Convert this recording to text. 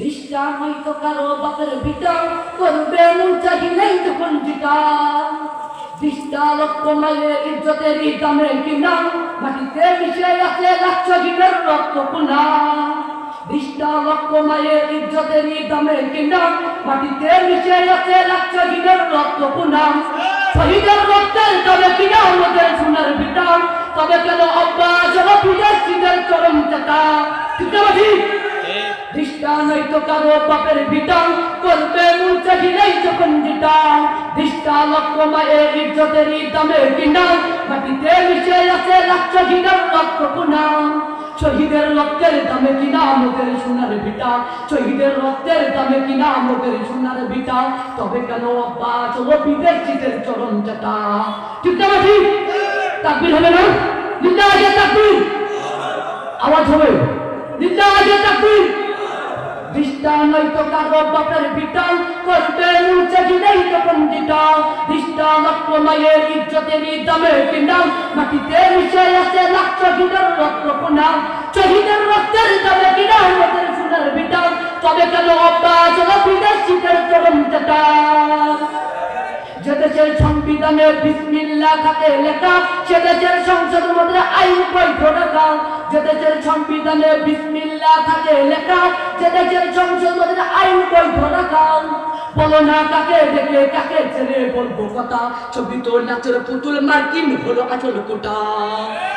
রিষ্টা হয়তো কারও বাপের ভিটা করবে চাহিলেই যখন জিটা রিষ্টা লক্ষ মায়ের ইজ্জতের দামে কিনা, মাটিতে মিশে আছে লাক্ষ দিনের রক্ত কুনা রিষ্টা লক্ষ মায়ের ইজ্জতের দামে কিনা, মাটিতে মিশে আছে লাক্ষ দিনের রক্ত কুনা শহীদের রক্তের দামে কিনা আমাদের সোনার ভিটা তবে কেন অব্বা যেন বিদেশিদের চরম চাটা ঠিক ঠিক দৃষ্টা নয়তো কারও বাপের বিটাং করবে মন চাহিলেই যখন জিটাং দৃষ্টা লক্ষ মায়ের ইজ্জতের দামে কিনা মাটিতে মিশে আছে লাক্ষ ঘিনার রক্ত কুনা শহীদের রক্তের দামে কিনা আমাদের সোনার বিটা শহীদের রক্তের দামে কিনা আমাদের সোনার বিটা তবে কেন আব্বা, চলো বিদেশিদের চরণ চাটা। ঠিক না ঠিক তাকবির হবে না? জিন্দা আছে তাকবির? আওয়াজ হবে। জিন্দা আছে তাকবির? দিষ্টা নয়তো কারও বাপের বিটাল করবে উঁচে গিলেই তখন দিটাল দিষ্টা লক্ষ মায়ের ইজ্জতের দামে কিনাম মাটিতে মিশে আছে লাখ শহীদের রক্ত পুনাম শহীদের রক্তের দামে কিনা আমাদের সোনার বিটাল। তবে কেন অব্বা চলো বিদেশিদের চরম চেটাল যে দেশের সংবিধানে বিসমিল্লাহ থাকে লেখা, সে দেশের সংসদ মধ্যে আইন বৈধ রাখা যে দেশের সংবিধানে বিসমিল্লাহ থাকে লেখা দেশের সংসদ আইন বৈধ রাখা বলো না কাকে দেখে কাকে ছেড়ে বলব কথা? ছবি তো নাচের পুতুল মার্কিন হলো আসল কোটা। না